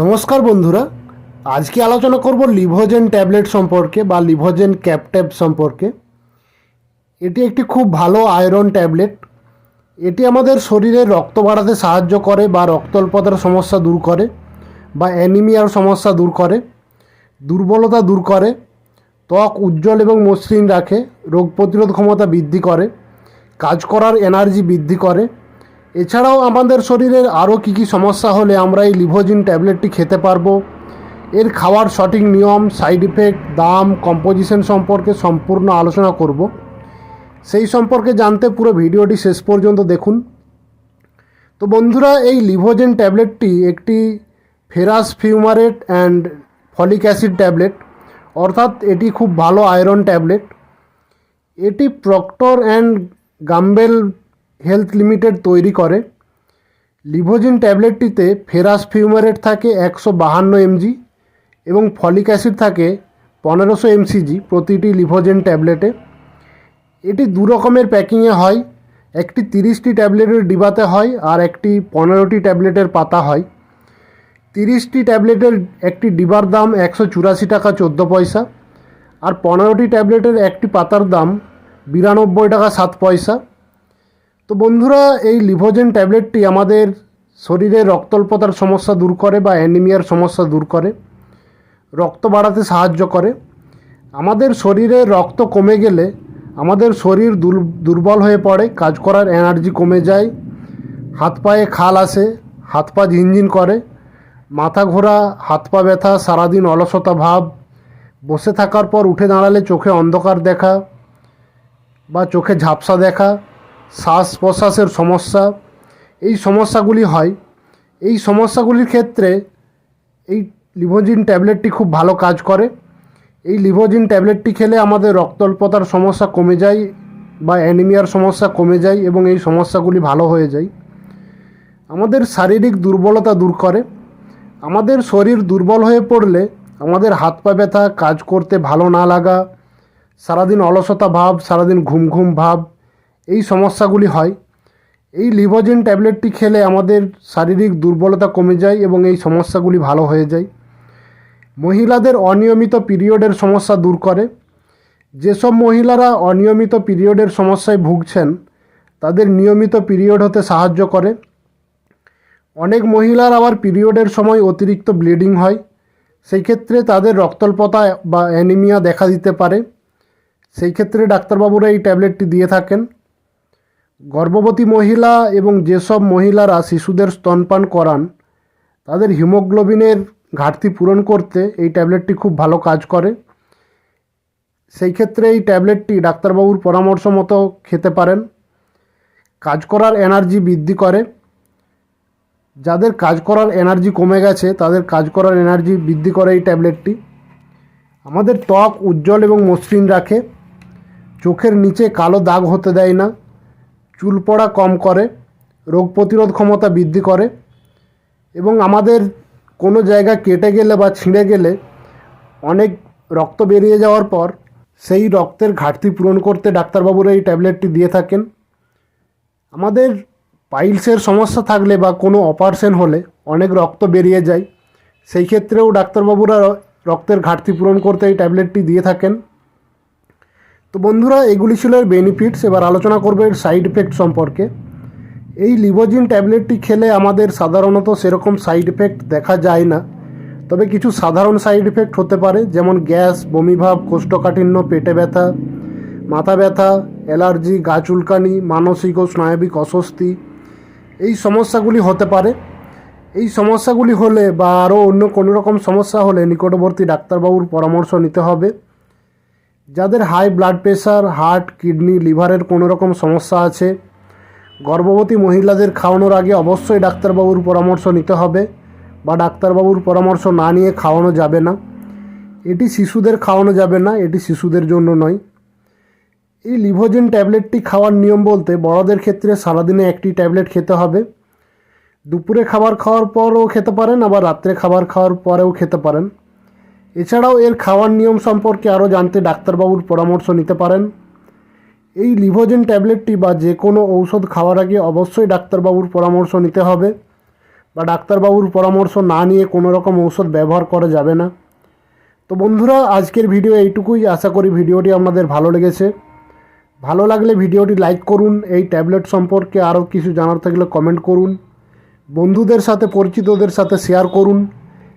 নমস্কার বন্ধুরা, আজকে আলোচনা করব লিভোজেন ট্যাবলেট সম্পর্কে বা লিভোজেন ক্যাপট্যাব সম্পর্কে। এটি একটি খুব ভালো আয়রন ট্যাবলেট। এটি আমাদের শরীরে রক্ত বাড়াতে সাহায্য করে বা রক্তল্পতার সমস্যা দূর করে বা অ্যানিমিয়ার সমস্যা দূর করে, দুর্বলতা দূর করে, ত্বক উজ্জ্বল এবং মসৃণ রাখে, রোগ প্রতিরোধ ক্ষমতা বৃদ্ধি করে, কাজ করার এনার্জি বৃদ্ধি করে এছাড়াও আমাদের শরীরের আরও কী কী সমস্যা হলে আমরা এই লিভোজিন ট্যাবলেটটি খেতে পারব? এর খাওয়ার সঠিক নিয়ম, সাইড ইফেক্ট, দাম, কম্পোজিশন সম্পর্কে সম্পূর্ণ আলোচনা করব। সেই সম্পর্কে জানতে পুরো ভিডিওটি শেষ পর্যন্ত দেখুন। তো বন্ধুরা, এই লিভোজেন ট্যাবলেটটি একটি ferrous fumarate and folic acid tablet, অর্থাৎ এটি খুব ভালো আয়রন ট্যাবলেট। এটি Procter and Gamble health limited তৈরি করে। লিভোজিন ট্যাবলেটটিতে ফেরাস ফিউমারেট থাকে একশো বাহান্ন এমজি এবং ফলিক অ্যাসিড থাকে পনেরোশো এমসিজি প্রতিটি লিভোজেন ট্যাবলেটে এটি দু রকমের প্যাকিংয়ে হয়, একটি তিরিশটি ট্যাবলেটের ডিবাতে হয় আর একটি পনেরোটি ট্যাবলেটের পাতা হয়। তিরিশটি ট্যাবলেটের একটি ডিবার দাম একশো চুরাশি টাকা চোদ্দ পয়সা আর পনেরোটি ট্যাবলেটের একটি পাতার দাম বিরানব্বই টাকা সাত পয়সা। তো বন্ধুরা, এই লিভোজেন ট্যাবলেটটি আমাদের শরীরে রক্তল্পতার সমস্যা দূর করে বা অ্যানিমিয়ার সমস্যা দূর করে, রক্ত বাড়াতে সাহায্য করে। আমাদের শরীরে রক্ত কমে গেলে আমাদের শরীর দুর- দুর্বল হয়ে পড়ে, কাজ করার এনার্জি কমে যায়, হাত পায়ে খাল আসে, হাত পা ঝিনঝিন করে, মাথা ঘোরা, হাত পা ব্যথা, সারাদিন অলসতা ভাব, বসে থাকার পর উঠে দাঁড়ালে চোখে অন্ধকার দেখা বা চোখে ঝাপসা দেখা শ্বাস প্রশ্বাসের সমস্যা। এই সমস্যাগুলি হয়। এই সমস্যাগুলির ক্ষেত্রে এই লিভোজিন ট্যাবলেটটি খুব ভালো কাজ করে। এই লিভোজিন ট্যাবলেটটি খেলে আমাদের রক্তল্পতার সমস্যা কমে যায় বা অ্যানিমিয়ার সমস্যা কমে যায় এবং এই সমস্যাগুলি ভালো হয়ে যায়। আমাদের শারীরিক দুর্বলতা দূর করে। আমাদের শরীর দুর্বল হয়ে পড়লে আমাদের হাত পা ব্যথা, কাজ করতে ভালো না লাগা, সারাদিন অলসতা ভাব, সারাদিন ঘুম ঘুম ভাব এই সমস্যাগুলি হয়। এই লিভোজেন ট্যাবলেটটি খেলে আমাদের শারীরিক দুর্বলতা কমে যায় এবং এই সমস্যাগুলি ভালো হয়ে যায়। মহিলাদের অনিয়মিত পিরিয়ডের সমস্যা দূর করে। যেসব মহিলারা অনিয়মিত পিরিয়ডের সমস্যায় ভুগছেন, তাদের নিয়মিত পিরিয়ড হতে সাহায্য করে। অনেক মহিলার আবার পিরিয়ডের সময় অতিরিক্ত ব্লিডিং হয়। সেই ক্ষেত্রে তাদের রক্তল্পতা বা অ্যানিমিয়া দেখা দিতে পারে। সেই ক্ষেত্রে ডাক্তারবাবুরা এই ট্যাবলেটটি দিয়ে থাকেন। গর্ভবতী মহিলা এবং যেসব মহিলারা শিশুদের স্তনপান করান, তাদের হিমোগ্লোবিনের ঘাটতি পূরণ করতে এই ট্যাবলেটটি খুব ভালো কাজ করে। সেই ক্ষেত্রে এই ট্যাবলেটটি ডাক্তারবাবুর পরামর্শ মতো খেতে পারেন। কাজ করার এনার্জি বৃদ্ধি করে। যাদের কাজ করার এনার্জি কমে গেছে, তাদের কাজ করার এনার্জি বৃদ্ধি করে এই ট্যাবলেটটি। আমাদের ত্বক উজ্জ্বল এবং মসৃণ রাখে। চোখের নিচে কালো দাগ হতে দেয় না। চুল পড়া কম করে, রোগ প্রতিরোধ ক্ষমতা বৃদ্ধি করে এবং আমাদের কোনো জায়গা কেটে গেলে বা ছিঁড়ে গেলে অনেক রক্ত বেরিয়ে যাওয়ার পর সেই রক্তের ঘাটতি পূরণ করতে ডাক্তারবাবুরা এই ট্যাবলেটটি দিয়ে থাকেন। আমাদের পাইলসের সমস্যা থাকলে বা কোনো অপারেশন হলে অনেক রক্ত বেরিয়ে যায়। সেই ক্ষেত্রেও ডাক্তারবাবুরা রক্তের ঘাটতি পূরণ করতে এই ট্যাবলেটটি দিয়ে থাকেন। তো বন্ধুরা, এগুলি ছিল এর বেনিফিটস এবার আলোচনা করবে এর সাইড এফেক্ট সম্পর্কে। এই লিভোজিন ট্যাবলেটটি খেলে আমাদের সাধারণত সেরকম সাইড এফেক্ট দেখা যায় না। তবে কিছু সাধারণ সাইড এফেক্ট হতে পারে, যেমন গ্যাস, বমিভাব, কোষ্ঠকাঠিন্য, পেটে ব্যথা, মাথা ব্যথা, অ্যালার্জি, গা চুলকানি, মানসিক ও স্নায়বিক অস্বস্তি। এই সমস্যাগুলি হতে পারে। এই সমস্যাগুলি হলে বা আরও অন্য কোনো রকম সমস্যা হলে নিকটবর্তী ডাক্তারবাবুর পরামর্শ নিতে হবে। যাদের high blood pressure heart kidney লিভারের কোনো রকম সমস্যা আছে, গর্ভবতী মহিলাদের খাওয়ানোর আগে অবশ্যই ডাক্তারবাবুর পরামর্শ নিতে হবে বা ডাক্তারবাবুর পরামর্শ না নিয়ে খাওয়ানো যাবে না। এটি শিশুদের খাওয়ানো যাবে না, এটি শিশুদের জন্য নয়। এই লিভোজেন ট্যাবলেটটি খাওয়ার নিয়ম বলতে বড়দের ক্ষেত্রে সারাদিনে একটি ট্যাবলেট খেতে হবে। দুপুরে খাবার খাওয়ার পরও খেতে পারেন, আবার রাত্রে খাবার খাওয়ার পরেও খেতে পারেন। এছাড়াও এর খাওয়ার নিয়ম সম্পর্কে আরও জানতে ডাক্তারবাবুর পরামর্শ নিতে পারেন। এই লিভোজেন ট্যাবলেটটি বা যে কোনো ঔষধ খাওয়ার আগে অবশ্যই ডাক্তারবাবুর পরামর্শ নিতে হবে বা ডাক্তারবাবুর পরামর্শ না নিয়ে কোনো রকম ঔষধ ব্যবহার করা যাবে না। তো বন্ধুরা, আজকের ভিডিও এইটুকুই। আশা করি ভিডিওটি আপনাদের ভালো লেগেছে। ভালো লাগলে ভিডিওটি লাইক করুন, এই ট্যাবলেট সম্পর্কে আরও কিছু জানার থাকলে কমেন্ট করুন। বন্ধুদের সাথে, পরিচিতদের সাথে শেয়ার করুন।